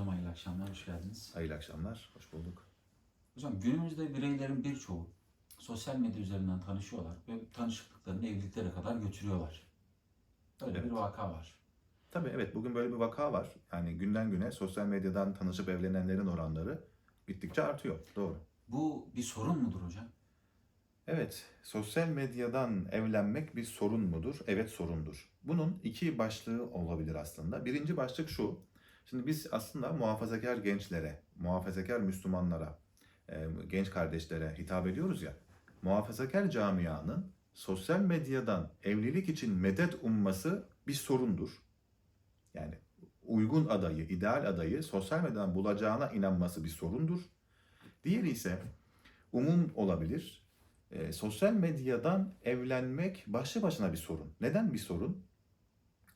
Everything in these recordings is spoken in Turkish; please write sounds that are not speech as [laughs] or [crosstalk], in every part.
Hocam hayırlı akşamlar, hoş geldiniz. Hayırlı akşamlar, hoş bulduk. Hocam günümüzde bireylerin birçoğu sosyal medya üzerinden tanışıyorlar ve tanışıklıklarını evliliklere kadar götürüyorlar. Böyle Evet. bir vaka var. Tabii evet bugün böyle bir vaka var. Yani günden güne sosyal medyadan tanışıp evlenenlerin oranları gittikçe artıyor. Doğru. Bu bir sorun mudur hocam? Evet, sosyal medyadan evlenmek bir sorun mudur? Evet sorundur. Bunun iki başlığı olabilir aslında. Birinci başlık şu. Şimdi biz aslında muhafazakar gençlere, muhafazakar Müslümanlara, e, genç kardeşlere hitap ediyoruz ya. Muhafazakar camianın sosyal medyadan evlilik için medet umması bir sorundur. Yani uygun adayı, ideal adayı sosyal medyadan bulacağına inanması bir sorundur. Diğeri ise umum olabilir. E, sosyal medyadan evlenmek başlı başına bir sorun. Neden bir sorun?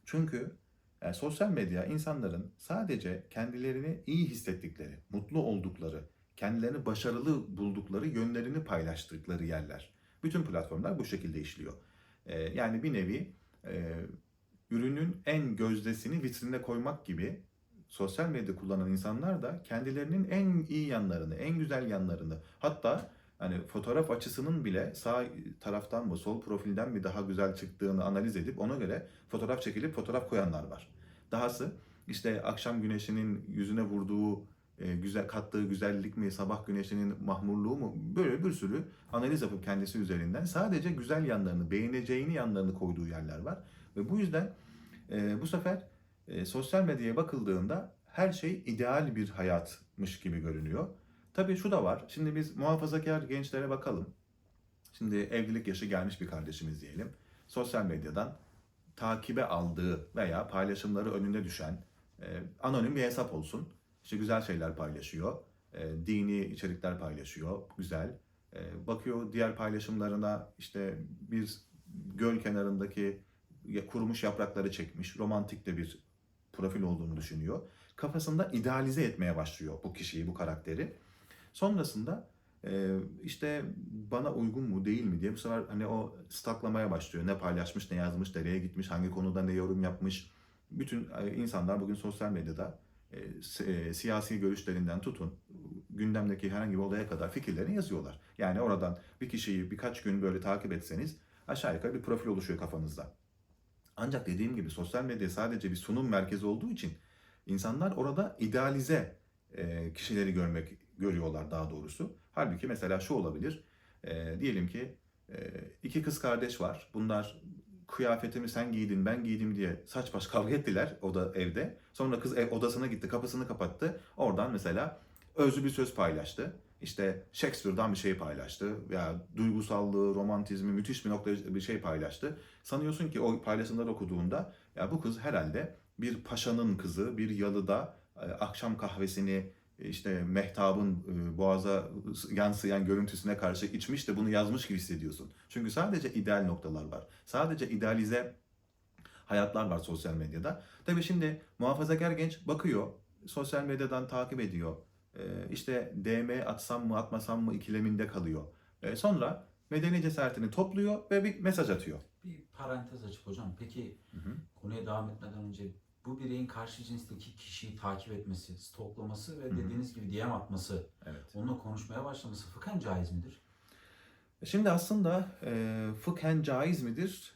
Çünkü e, sosyal medya insanların sadece kendilerini iyi hissettikleri, mutlu oldukları, kendilerini başarılı buldukları yönlerini paylaştıkları yerler. Bütün platformlar bu şekilde işliyor. E, yani bir nevi e, ürünün en gözdesini vitrine koymak gibi sosyal medya kullanan insanlar da kendilerinin en iyi yanlarını, en güzel yanlarını, hatta hani fotoğraf açısının bile sağ taraftan mı, sol profilden mi daha güzel çıktığını analiz edip ona göre fotoğraf çekilip fotoğraf koyanlar var. Dahası işte akşam güneşinin yüzüne vurduğu e, güzel kattığı güzellik mi, sabah güneşinin mahmurluğu mu böyle bir sürü analiz yapıp kendisi üzerinden sadece güzel yanlarını, beğeneceğini yanlarını koyduğu yerler var. Ve bu yüzden e, bu sefer e, sosyal medyaya bakıldığında her şey ideal bir hayatmış gibi görünüyor. Tabii şu da var. Şimdi biz muhafazakar gençlere bakalım. Şimdi evlilik yaşı gelmiş bir kardeşimiz diyelim. Sosyal medyadan takibe aldığı veya paylaşımları önüne düşen e, anonim bir hesap olsun. İşte güzel şeyler paylaşıyor. e, dini içerikler paylaşıyor. Güzel. E, bakıyor diğer paylaşımlarına işte bir göl kenarındaki kurumuş yaprakları çekmiş. Romantik de bir profil olduğunu düşünüyor. Kafasında idealize etmeye başlıyor bu kişiyi, bu karakteri. Sonrasında e, işte bana uygun mu değil mi diye bu sefer hani o staklamaya başlıyor. Ne paylaşmış, ne yazmış, nereye gitmiş, hangi konuda ne yorum yapmış. Bütün e, insanlar bugün sosyal medyada e, si- siyasi görüşlerinden tutun gündemdeki herhangi bir olaya kadar fikirlerini yazıyorlar. Yani oradan bir kişiyi birkaç gün böyle takip etseniz aşağı yukarı bir profil oluşuyor kafanızda. Ancak dediğim gibi sosyal medya sadece bir sunum merkezi olduğu için insanlar orada idealize kişileri görmek görüyorlar daha doğrusu. Halbuki mesela şu olabilir. E, diyelim ki e, iki kız kardeş var. Bunlar kıyafetimi sen giydin ben giydim diye saç baş kavga ettiler o da evde. Sonra kız ev odasına gitti kapısını kapattı. Oradan mesela özlü bir söz paylaştı. İşte Shakespeare'dan bir şey paylaştı. Ya duygusallığı, romantizmi müthiş bir nokta bir şey paylaştı. Sanıyorsun ki o paylaşımları okuduğunda ya bu kız herhalde bir paşanın kızı, bir yalıda e, akşam kahvesini işte mehtabın e, boğaza yansıyan görüntüsüne karşı içmiş de bunu yazmış gibi hissediyorsun. Çünkü sadece ideal noktalar var. Sadece idealize hayatlar var sosyal medyada. Tabii şimdi muhafazakar genç bakıyor, sosyal medyadan takip ediyor. E, işte DM atsam mı atmasam mı ikileminde kalıyor. E, Sonra medeni cesaretini topluyor ve bir mesaj atıyor. Bir parantez açıp hocam, peki Hı hı. konuya devam etmeden önce bu bireyin karşı cinsteki kişiyi takip etmesi, stoklaması ve Hı hı. dediğiniz gibi DM atması, Evet. onunla konuşmaya başlaması fıkhen caiz midir? Şimdi aslında e, fıkhen caiz midir?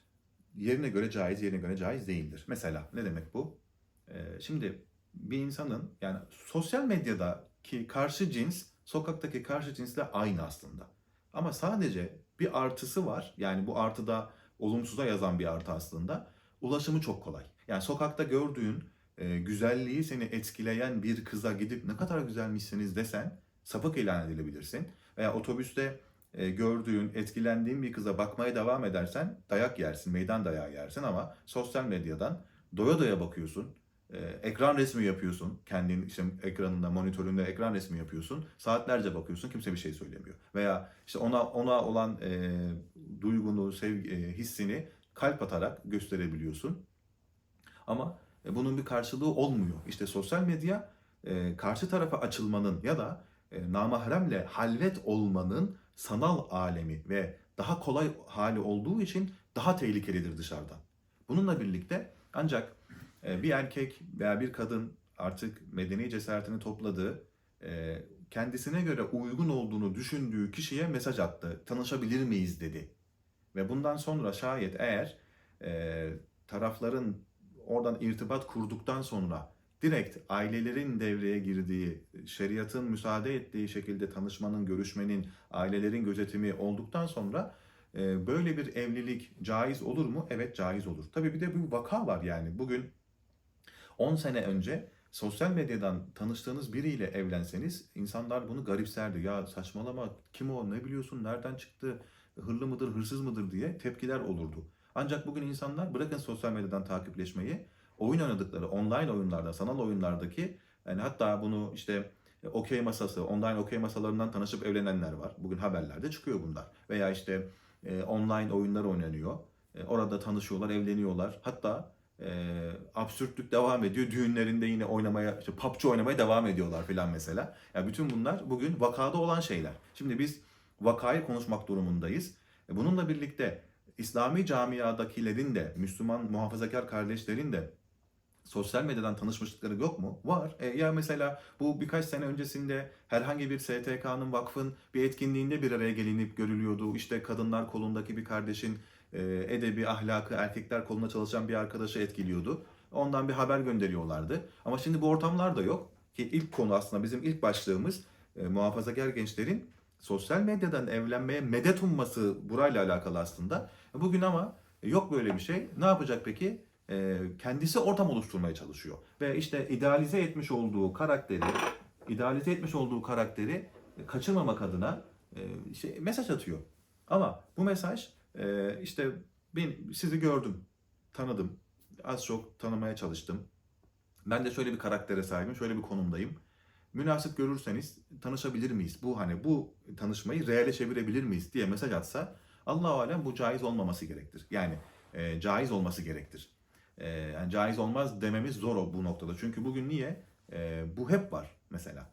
Yerine göre caiz, yerine göre caiz değildir. Mesela ne demek bu? E, şimdi bir insanın yani sosyal medyadaki karşı cins sokaktaki karşı cinsle aynı aslında. Ama sadece bir artısı var. Yani bu artıda olumsuza yazan bir artı aslında. Ulaşımı çok kolay. Yani sokakta gördüğün e, güzelliği seni etkileyen bir kıza gidip ne kadar güzelmişsiniz desen sapık ilan edilebilirsin. Veya otobüste e, gördüğün, etkilendiğin bir kıza bakmaya devam edersen dayak yersin, meydan dayağı yersin ama sosyal medyadan doya doya bakıyorsun. e, ekran resmi yapıyorsun. Kendin işte ekranında, monitöründe ekran resmi yapıyorsun. Saatlerce bakıyorsun. Kimse bir şey söylemiyor. Veya işte ona ona olan e, duygunu, sevgi, e, hissini kalp atarak gösterebiliyorsun. Ama e, bunun bir karşılığı olmuyor. İşte sosyal medya e, karşı tarafa açılmanın ya da e, namahremle halvet olmanın sanal alemi ve daha kolay hali olduğu için daha tehlikelidir dışarıdan. Bununla birlikte ancak bir erkek veya bir kadın artık medeni cesaretini topladığı, kendisine göre uygun olduğunu düşündüğü kişiye mesaj attı. Tanışabilir miyiz dedi. Ve bundan sonra şayet eğer tarafların oradan irtibat kurduktan sonra direkt ailelerin devreye girdiği, şeriatın müsaade ettiği şekilde tanışmanın, görüşmenin, ailelerin gözetimi olduktan sonra e, böyle bir evlilik caiz olur mu? Evet caiz olur. Tabii bir de bir vaka var yani. Bugün 10 sene önce sosyal medyadan tanıştığınız biriyle evlenseniz insanlar bunu garipserdi. Ya saçmalama kim o ne biliyorsun nereden çıktı hırlı mıdır hırsız mıdır diye tepkiler olurdu. Ancak bugün insanlar bırakın sosyal medyadan takipleşmeyi oyun oynadıkları online oyunlarda sanal oyunlardaki yani hatta bunu işte e, okey masası online okey masalarından tanışıp evlenenler var. Bugün haberlerde çıkıyor bunlar. Veya işte e, online oyunlar oynanıyor. E, orada tanışıyorlar, evleniyorlar. Hatta e, absürtlük devam ediyor. Düğünlerinde yine oynamaya, işte PUBG oynamaya devam ediyorlar filan mesela. Yani bütün bunlar bugün vakada olan şeyler. Şimdi biz vakayı konuşmak durumundayız. E, bununla birlikte İslami camiadakilerin de, Müslüman muhafazakar kardeşlerin de sosyal medyadan tanışmışlıkları yok mu? Var. E, ya mesela bu birkaç sene öncesinde herhangi bir STK'nın, vakfın bir etkinliğinde bir araya gelinip görülüyordu. İşte kadınlar kolundaki bir kardeşin e, edebi, ahlakı, erkekler kolunda çalışan bir arkadaşı etkiliyordu. Ondan bir haber gönderiyorlardı. Ama şimdi bu ortamlar da yok. Ki ilk konu aslında bizim ilk başlığımız e, muhafazakar gençlerin sosyal medyadan evlenmeye medet umması burayla alakalı aslında. Bugün ama yok böyle bir şey. Ne yapacak peki? E, kendisi ortam oluşturmaya çalışıyor. Ve işte idealize etmiş olduğu karakteri, idealize etmiş olduğu karakteri kaçırmamak adına e, işte mesaj atıyor. Ama bu mesaj e, işte ben sizi gördüm, tanıdım, az çok tanımaya çalıştım. Ben de şöyle bir karaktere sahibim, şöyle bir konumdayım. Münasip görürseniz tanışabilir miyiz? Bu hani bu tanışmayı reale çevirebilir miyiz diye mesaj atsa Allah-u Alem bu caiz olmaması gerektir. Yani e, caiz olması gerektir. E, yani caiz olmaz dememiz zor o bu noktada. Çünkü bugün niye? E, bu hep var mesela.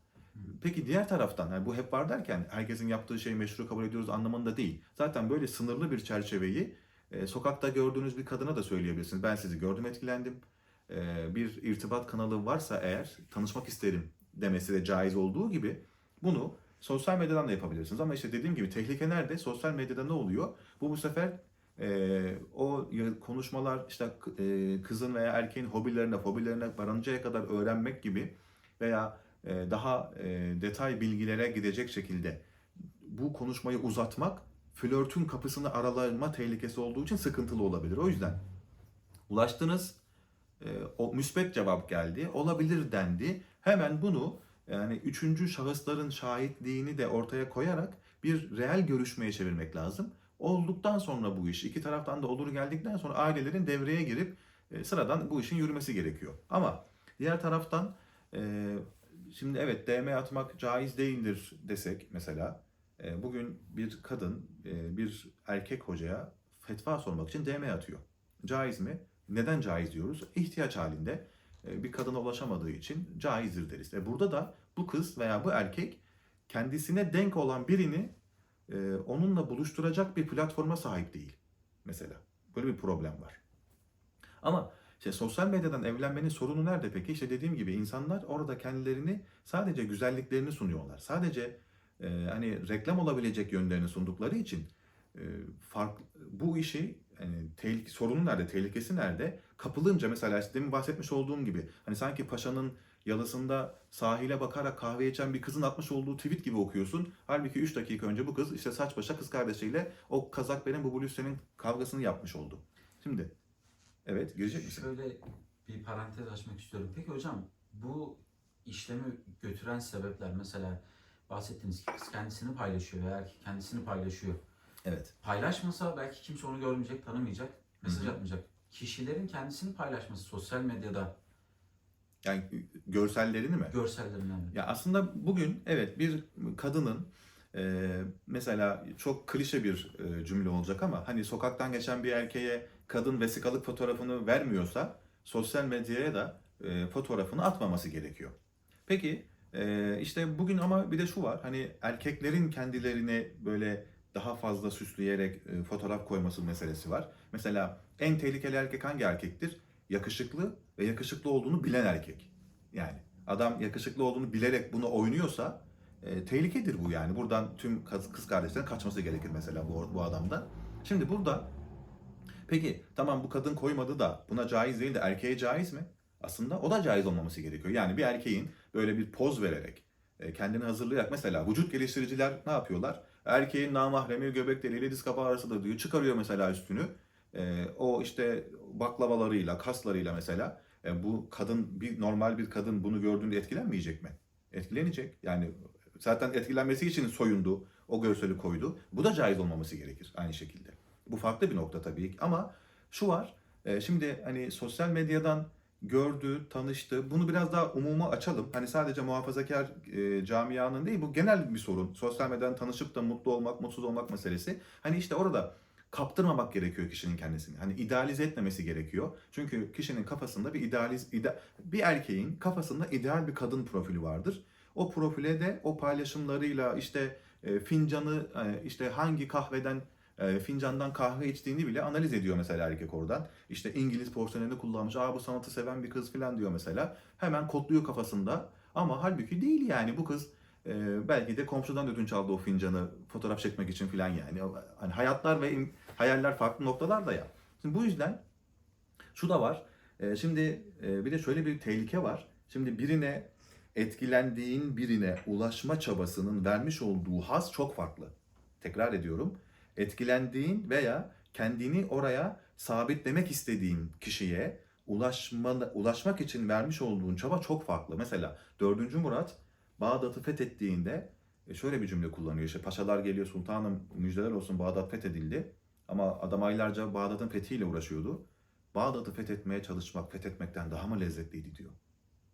Peki diğer taraftan yani bu hep var derken herkesin yaptığı şeyi meşru kabul ediyoruz anlamında değil. Zaten böyle sınırlı bir çerçeveyi e, sokakta gördüğünüz bir kadına da söyleyebilirsiniz. Ben sizi gördüm etkilendim. E, bir irtibat kanalı varsa eğer tanışmak isterim demesi de caiz olduğu gibi bunu sosyal medyadan da yapabilirsiniz. Ama işte dediğim gibi tehlike nerede? Sosyal medyada ne oluyor? Bu bu sefer e, o konuşmalar işte e, kızın veya erkeğin hobilerine, fobilerine varıncaya kadar öğrenmek gibi veya e, daha e, detay bilgilere gidecek şekilde bu konuşmayı uzatmak flörtün kapısını aralama tehlikesi olduğu için sıkıntılı olabilir. O yüzden ulaştınız, e, o müsbet cevap geldi, olabilir dendi. Hemen bunu yani üçüncü şahısların şahitliğini de ortaya koyarak bir reel görüşmeye çevirmek lazım. Olduktan sonra bu iş iki taraftan da olur geldikten sonra ailelerin devreye girip e, sıradan bu işin yürümesi gerekiyor. Ama diğer taraftan e, şimdi evet DM atmak caiz değildir desek mesela e, bugün bir kadın e, bir erkek hocaya fetva sormak için DM atıyor. Caiz mi? Neden caiz diyoruz? İhtiyaç halinde bir kadına ulaşamadığı için caizdir deriz. E burada da bu kız veya bu erkek kendisine denk olan birini e, onunla buluşturacak bir platforma sahip değil. Mesela böyle bir problem var. Ama işte sosyal medyadan evlenmenin sorunu nerede peki? İşte dediğim gibi insanlar orada kendilerini sadece güzelliklerini sunuyorlar. Sadece e, hani reklam olabilecek yönlerini sundukları için e, fark bu işi yani tehlike, sorunu nerede, tehlikesi nerede? Kapılınca mesela işte demin bahsetmiş olduğum gibi hani sanki paşanın yalısında sahile bakarak kahve içen bir kızın atmış olduğu tweet gibi okuyorsun. Halbuki 3 dakika önce bu kız işte saç başa kız kardeşiyle o kazak benim bu bluz senin kavgasını yapmış oldu. Şimdi evet girecek misin? Şöyle bir parantez açmak istiyorum. Peki hocam bu işlemi götüren sebepler mesela bahsettiğiniz kız kendisini paylaşıyor veya erkek kendisini paylaşıyor. Evet. Paylaşmasa belki kimse onu görmeyecek, tanımayacak, mesaj Hı hı. atmayacak. Kişilerin kendisini paylaşması sosyal medyada Yani görsellerini mi? görsellerinden mi? Ya aslında bugün evet bir kadının e, mesela çok klişe bir e, cümle olacak ama hani sokaktan geçen bir erkeğe kadın vesikalık fotoğrafını vermiyorsa sosyal medyaya da e, fotoğrafını atmaması gerekiyor. Peki e, işte bugün ama bir de şu var hani erkeklerin kendilerini böyle daha fazla süsleyerek e, fotoğraf koyması meselesi var. Mesela en tehlikeli erkek hangi erkektir? Yakışıklı ve yakışıklı olduğunu bilen erkek. Yani adam yakışıklı olduğunu bilerek bunu oynuyorsa e, tehlikedir bu yani. Buradan tüm kız, kardeşlerin kaçması gerekir mesela bu, bu adamdan. Şimdi burada peki tamam bu kadın koymadı da buna caiz değil de erkeğe caiz mi? Aslında o da caiz olmaması gerekiyor. Yani bir erkeğin böyle bir poz vererek e, kendini hazırlayarak mesela vücut geliştiriciler ne yapıyorlar? Erkeğin namahremi göbek deliğiyle diz kapağı arasında diyor. Çıkarıyor mesela üstünü. E, o işte baklavalarıyla, kaslarıyla mesela e, bu kadın bir normal bir kadın bunu gördüğünde etkilenmeyecek mi? Etkilenecek. Yani zaten etkilenmesi için soyundu, o görseli koydu. Bu da caiz olmaması gerekir aynı şekilde. Bu farklı bir nokta tabii ki ama şu var. e, Şimdi hani sosyal medyadan gördü, tanıştı. Bunu biraz daha umuma açalım. Hani sadece muhafazakar e, camianın değil bu genel bir sorun. Sosyal medyadan tanışıp da mutlu olmak, mutsuz olmak meselesi. Hani işte orada kaptırmamak gerekiyor kişinin kendisini. Hani idealize etmemesi gerekiyor. Çünkü kişinin kafasında bir idealiz ide, bir erkeğin kafasında ideal bir kadın profili vardır. O profile de o paylaşımlarıyla işte e, fincanı e, işte hangi kahveden e, fincandan kahve içtiğini bile analiz ediyor mesela erkek oradan. İşte İngiliz porselenini kullanmış. Aa bu sanatı seven bir kız falan diyor mesela. Hemen kodluyor kafasında. Ama halbuki değil yani bu kız e, belki de komşudan ödünç aldı o fincanı fotoğraf çekmek için falan yani. Hani hayatlar ve hayaller farklı noktalarda ya. Şimdi bu yüzden şu da var. E, şimdi e, bir de şöyle bir tehlike var. Şimdi birine etkilendiğin birine ulaşma çabasının vermiş olduğu haz çok farklı. Tekrar ediyorum. Etkilendiğin veya kendini oraya sabitlemek istediğin kişiye ulaşma, ulaşmak için vermiş olduğun çaba çok farklı. Mesela 4. Murat Bağdat'ı fethettiğinde e, şöyle bir cümle kullanıyor. İşte paşalar geliyor sultanım müjdeler olsun Bağdat fethedildi. Ama adam aylarca Bağdat'ın fethiyle uğraşıyordu. Bağdat'ı fethetmeye çalışmak fethetmekten daha mı lezzetliydi diyor.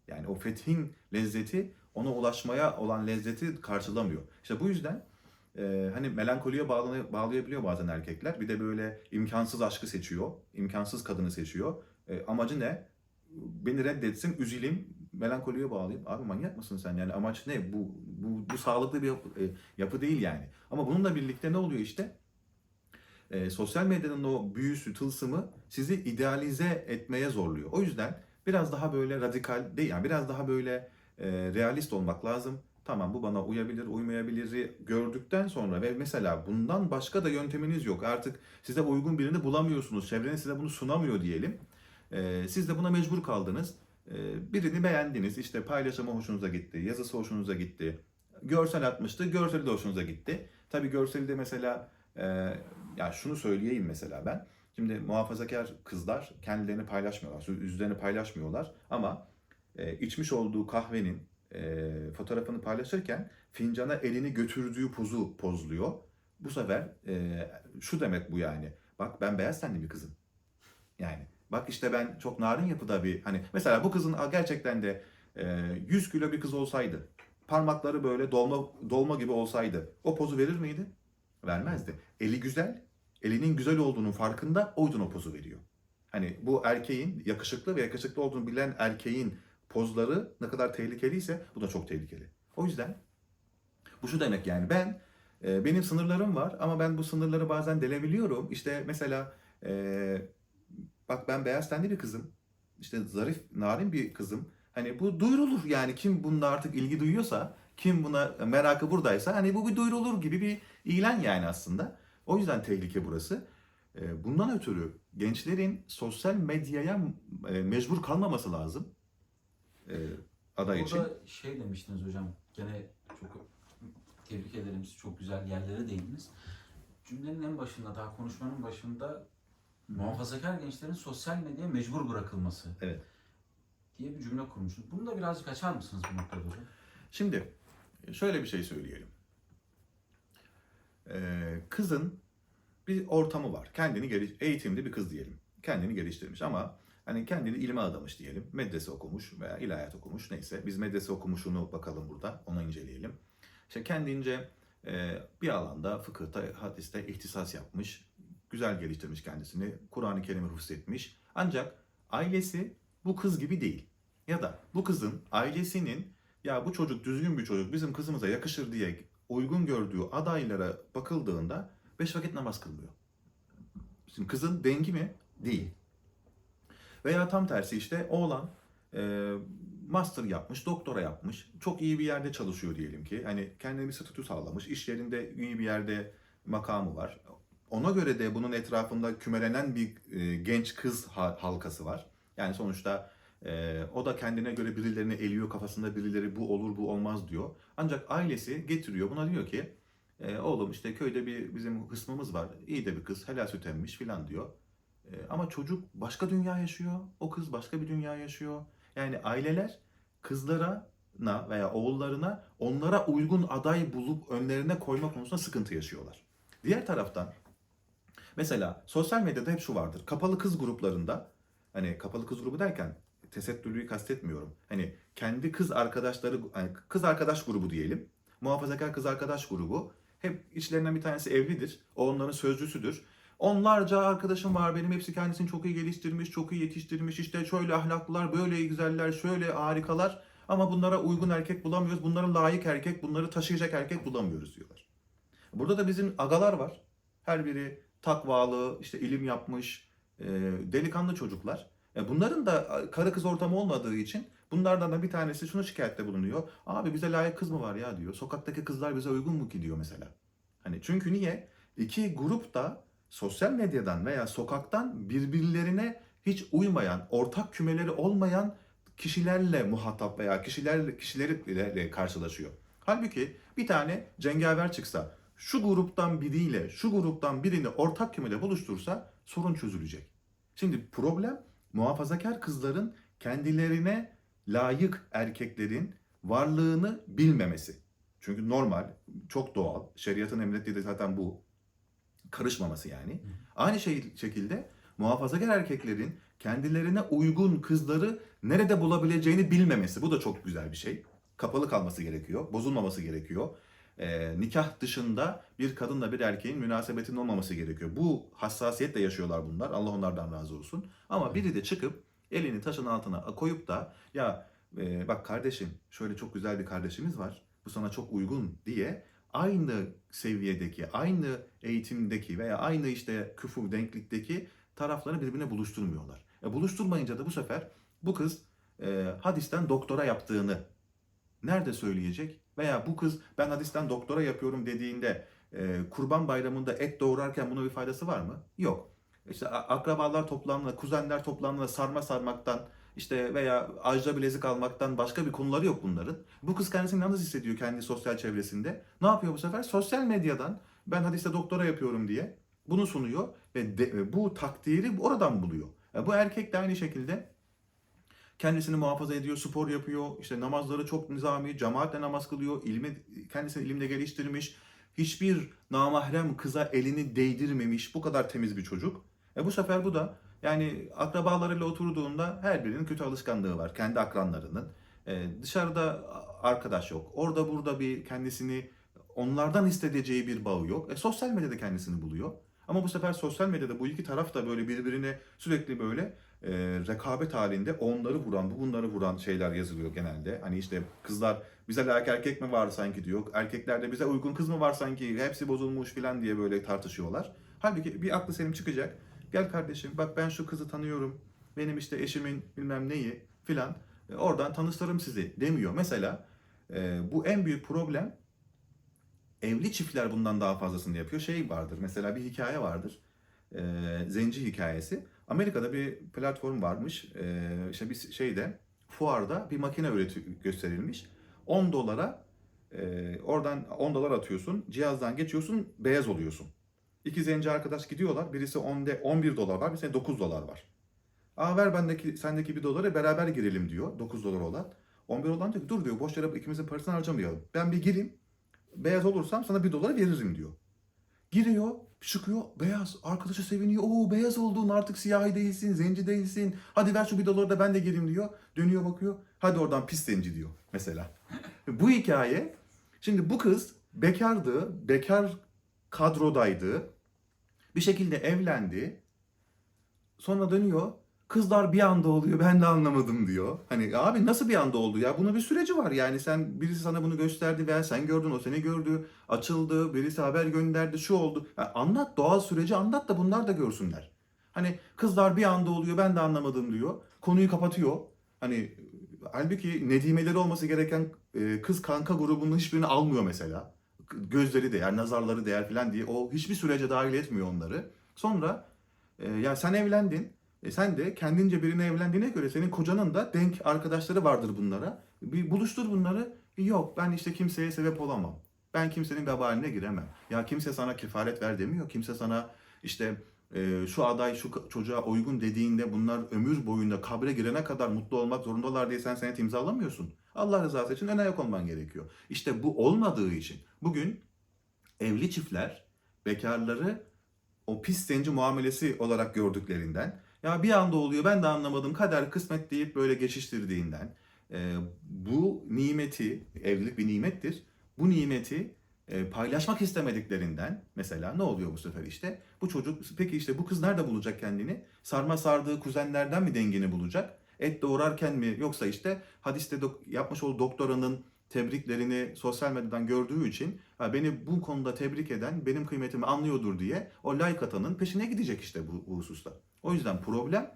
Yani o fethin lezzeti ona ulaşmaya olan lezzeti karşılamıyor. İşte bu yüzden e, hani melankoliye bağlanı- bağlayabiliyor bazen erkekler. Bir de böyle imkansız aşkı seçiyor. imkansız kadını seçiyor. E, amacı ne? Beni reddetsin, üzüleyim, melankoliye bağlayayım. Abi manyak mısın sen? Yani amaç ne? Bu bu, bu sağlıklı bir yapı, e, yapı değil yani. Ama bununla birlikte ne oluyor işte? E, sosyal medyanın o büyüsü, tılsımı sizi idealize etmeye zorluyor. O yüzden biraz daha böyle radikal değil, yani biraz daha böyle e, realist olmak lazım. Tamam bu bana uyabilir, uymayabilir gördükten sonra ve mesela bundan başka da yönteminiz yok. Artık size uygun birini bulamıyorsunuz. Çevreniz size bunu sunamıyor diyelim. E, siz de buna mecbur kaldınız. E, birini beğendiniz. İşte paylaşımı hoşunuza gitti, yazısı hoşunuza gitti. Görsel atmıştı, görseli de hoşunuza gitti. Tabii görseli de mesela e, ya şunu söyleyeyim mesela ben. Şimdi muhafazakar kızlar kendilerini paylaşmıyorlar, yüzlerini paylaşmıyorlar ama e, içmiş olduğu kahvenin e, fotoğrafını paylaşırken fincana elini götürdüğü pozu pozluyor. Bu sefer e, şu demek bu yani. Bak ben beyaz tenli bir kızım. Yani bak işte ben çok narin yapıda bir hani mesela bu kızın gerçekten de e, 100 kilo bir kız olsaydı parmakları böyle dolma dolma gibi olsaydı o pozu verir miydi? Vermezdi. Eli güzel, elinin güzel olduğunun farkında o yüzden o pozu veriyor. Hani bu erkeğin yakışıklı ve yakışıklı olduğunu bilen erkeğin pozları ne kadar tehlikeliyse bu da çok tehlikeli. O yüzden bu şu demek yani ben e, benim sınırlarım var ama ben bu sınırları bazen delebiliyorum. İşte mesela e, bak ben beyaz tenli bir kızım. İşte zarif, narin bir kızım. Hani bu duyurulur yani kim bunda artık ilgi duyuyorsa, kim buna merakı buradaysa hani bu bir duyurulur gibi bir ilan yani aslında. O yüzden tehlike burası. E, Bundan ötürü gençlerin sosyal medyaya e, mecbur kalmaması lazım. E, aday için. Orada şey demiştiniz hocam. Gene çok tebrik ederim siz çok güzel yerlere değindiniz. Cümlenin en başında daha konuşmanın başında muhafazakar gençlerin sosyal medyaya mecbur bırakılması. Evet. Diye bir cümle kurmuşsunuz. Bunu da birazcık açar mısınız bu noktada hocam? Şimdi şöyle bir şey söyleyelim. Ee, kızın bir ortamı var. Kendini geliş eğitimli bir kız diyelim. Kendini geliştirmiş ama hani kendini ilme adamış diyelim. Medrese okumuş veya ilahiyat okumuş neyse. Biz medrese okumuşunu bakalım burada. Onu inceleyelim. İşte kendince e, bir alanda fıkıhta, hadiste ihtisas yapmış. Güzel geliştirmiş kendisini. Kur'an-ı Kerim'i hıfzetmiş. Ancak ailesi bu kız gibi değil. Ya da bu kızın ailesinin ya bu çocuk düzgün bir çocuk bizim kızımıza yakışır diye uygun gördüğü adaylara bakıldığında beş vakit namaz kılmıyor. Şimdi kızın dengi mi? Değil. Veya tam tersi işte oğlan e, master yapmış, doktora yapmış, çok iyi bir yerde çalışıyor diyelim ki. Hani kendine bir statü sağlamış, iş yerinde iyi bir yerde makamı var. Ona göre de bunun etrafında kümelenen bir e, genç kız ha- halkası var. Yani sonuçta e, o da kendine göre birilerini eliyor kafasında birileri bu olur bu olmaz diyor. Ancak ailesi getiriyor buna diyor ki e, oğlum işte köyde bir bizim hısmımız var. İyi de bir kız helal süt emmiş filan diyor. E, ama çocuk başka dünya yaşıyor. O kız başka bir dünya yaşıyor. Yani aileler kızlara veya oğullarına onlara uygun aday bulup önlerine koyma konusunda sıkıntı yaşıyorlar. Diğer taraftan mesela sosyal medyada hep şu vardır. Kapalı kız gruplarında hani kapalı kız grubu derken tesettürlüğü kastetmiyorum. Hani kendi kız arkadaşları hani kız arkadaş grubu diyelim. Muhafazakar kız arkadaş grubu hep içlerinden bir tanesi evlidir. O onların sözcüsüdür. Onlarca arkadaşım var benim hepsi kendisini çok iyi geliştirmiş, çok iyi yetiştirmiş. İşte şöyle ahlaklılar, böyle güzeller, şöyle harikalar. Ama bunlara uygun erkek bulamıyoruz. Bunlara layık erkek, bunları taşıyacak erkek bulamıyoruz diyorlar. Burada da bizim agalar var. Her biri takvalı, işte ilim yapmış, e, delikanlı çocuklar. E, bunların da karı kız ortamı olmadığı için bunlardan da bir tanesi şunu şikayette bulunuyor. Abi bize layık kız mı var ya diyor. Sokaktaki kızlar bize uygun mu ki diyor mesela. Hani çünkü niye? İki grup da sosyal medyadan veya sokaktan birbirlerine hiç uymayan, ortak kümeleri olmayan kişilerle muhatap veya kişilerle kişilerle karşılaşıyor. Halbuki bir tane cengaver çıksa, şu gruptan biriyle şu gruptan birini ortak kümede buluştursa sorun çözülecek. Şimdi problem muhafazakar kızların kendilerine layık erkeklerin varlığını bilmemesi. Çünkü normal, çok doğal. Şeriatın emrettiği de zaten bu. Karışmaması yani. Aynı şey şekilde muhafazakar erkeklerin kendilerine uygun kızları nerede bulabileceğini bilmemesi. Bu da çok güzel bir şey. Kapalı kalması gerekiyor, bozulmaması gerekiyor. Ee, nikah dışında bir kadınla bir erkeğin münasebetinin olmaması gerekiyor. Bu hassasiyetle yaşıyorlar bunlar. Allah onlardan razı olsun. Ama biri de çıkıp elini taşın altına koyup da ya e, bak kardeşim şöyle çok güzel bir kardeşimiz var. Bu sana çok uygun diye aynı seviyedeki, aynı eğitimdeki veya aynı işte küfür denklikteki tarafları birbirine buluşturmuyorlar. E, buluşturmayınca da bu sefer bu kız e, hadisten doktora yaptığını nerede söyleyecek? Veya bu kız ben hadisten doktora yapıyorum dediğinde e, kurban bayramında et doğurarken buna bir faydası var mı? Yok. İşte akrabalar toplamına, kuzenler toplamına sarma sarmaktan işte veya ajda bilezik almaktan başka bir konuları yok bunların. Bu kız kendisini yalnız hissediyor kendi sosyal çevresinde. Ne yapıyor bu sefer? Sosyal medyadan ben hadiste doktora yapıyorum diye bunu sunuyor ve de- bu takdiri oradan buluyor. E, bu erkek de aynı şekilde kendisini muhafaza ediyor, spor yapıyor, işte namazları çok nizami, cemaatle namaz kılıyor, ilmi, kendisini ilimde geliştirmiş, hiçbir namahrem kıza elini değdirmemiş, bu kadar temiz bir çocuk. E bu sefer bu da yani akrabalarıyla oturduğunda her birinin kötü alışkanlığı var, kendi akranlarının. E, dışarıda arkadaş yok, orada burada bir kendisini onlardan isteyeceği bir bağı yok. E, sosyal medyada kendisini buluyor. Ama bu sefer sosyal medyada bu iki taraf da böyle birbirine sürekli böyle e, rekabet halinde onları vuran, bu bunları vuran şeyler yazılıyor genelde. Hani işte kızlar bize layık erkek mi var sanki diyor. Erkeklerde bize uygun kız mı var sanki hepsi bozulmuş falan diye böyle tartışıyorlar. Halbuki bir aklı selim çıkacak. Gel kardeşim bak ben şu kızı tanıyorum. Benim işte eşimin bilmem neyi filan. E, oradan tanıştırırım sizi demiyor. Mesela e, bu en büyük problem evli çiftler bundan daha fazlasını yapıyor. Şey vardır mesela bir hikaye vardır. E, zenci hikayesi. Amerika'da bir platform varmış. E, işte bir şeyde fuarda bir makine üreti gösterilmiş. 10 dolara e, oradan 10 dolar atıyorsun. Cihazdan geçiyorsun beyaz oluyorsun. İki zenci arkadaş gidiyorlar. Birisi 10'de 11 dolar var, birisi 9 dolar var. Aa ver bendeki sendeki bir doları beraber girelim diyor. 9 dolar olan. 11 olan diyor ki dur diyor boş yere ikimizin parasını harcamayalım. Ben bir gireyim. Beyaz olursam sana bir doları veririm diyor. Giriyor, çıkıyor, beyaz. Arkadaşı seviniyor. Oo beyaz oldun artık siyahi değilsin, zenci değilsin. Hadi ver şu bir doları da ben de gireyim diyor. Dönüyor bakıyor. Hadi oradan pis zenci diyor mesela. [laughs] bu hikaye, şimdi bu kız bekardı, bekar kadrodaydı. Bir şekilde evlendi. Sonra dönüyor. Kızlar bir anda oluyor ben de anlamadım diyor. Hani abi nasıl bir anda oldu ya? Bunun bir süreci var yani sen birisi sana bunu gösterdi veya sen gördün o seni gördü. Açıldı birisi haber gönderdi şu oldu. Ya anlat doğal süreci anlat da bunlar da görsünler. Hani kızlar bir anda oluyor ben de anlamadım diyor. Konuyu kapatıyor. Hani halbuki nedimeleri olması gereken kız kanka grubunun hiçbirini almıyor mesela. Gözleri değer, nazarları değer falan diye o hiçbir sürece dahil etmiyor onları. Sonra e, ya sen evlendin. E, sen de kendince birine evlendiğine göre senin kocanın da denk arkadaşları vardır bunlara. Bir buluştur bunları. Yok ben işte kimseye sebep olamam. Ben kimsenin vebaline giremem. Ya kimse sana kefaret ver demiyor. Kimse sana işte e, şu aday şu çocuğa uygun dediğinde bunlar ömür boyunca kabre girene kadar mutlu olmak zorundalar diye sen senet imzalamıyorsun. Allah rızası için ön ayak olman gerekiyor. İşte bu olmadığı için bugün evli çiftler bekarları o pis zenci muamelesi olarak gördüklerinden ya bir anda oluyor ben de anlamadım kader kısmet deyip böyle geçiştirdiğinden e, bu nimeti evlilik bir nimettir. Bu nimeti e, paylaşmak istemediklerinden mesela ne oluyor bu sefer işte? Bu çocuk peki işte bu kız nerede bulacak kendini? Sarma sardığı kuzenlerden mi dengini bulacak? Et doğurarken mi yoksa işte hadiste yapmış olduğu doktoranın tebriklerini sosyal medyadan gördüğü için beni bu konuda tebrik eden benim kıymetimi anlıyordur diye o like atanın peşine gidecek işte bu, bu hususta. O yüzden problem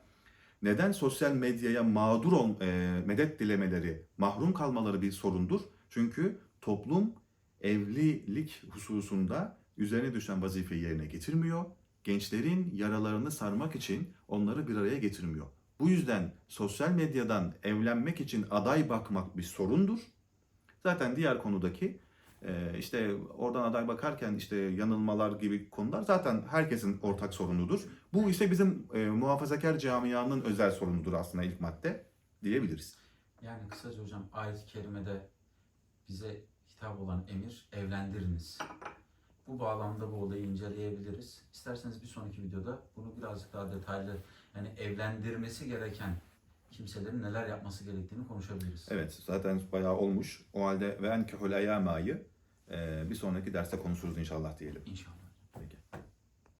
neden sosyal medyaya mağdur ol, e, medet dilemeleri, mahrum kalmaları bir sorundur? Çünkü toplum evlilik hususunda üzerine düşen vazifeyi yerine getirmiyor. Gençlerin yaralarını sarmak için onları bir araya getirmiyor. Bu yüzden sosyal medyadan evlenmek için aday bakmak bir sorundur. Zaten diğer konudaki e, işte oradan aday bakarken işte yanılmalar gibi konular zaten herkesin ortak sorunudur. Bu ise bizim e, muhafazakar camianın özel sorunudur aslında ilk madde diyebiliriz. Yani kısaca hocam ayet-i kerimede bize hitap olan emir evlendiriniz. Bu bağlamda bu olayı inceleyebiliriz. İsterseniz bir sonraki videoda bunu birazcık daha detaylı yani evlendirmesi gereken kimselerin neler yapması gerektiğini konuşabiliriz. Evet zaten bayağı olmuş. O halde ve enkehul eyamayı e, bir sonraki derste konuşuruz inşallah diyelim. İnşallah.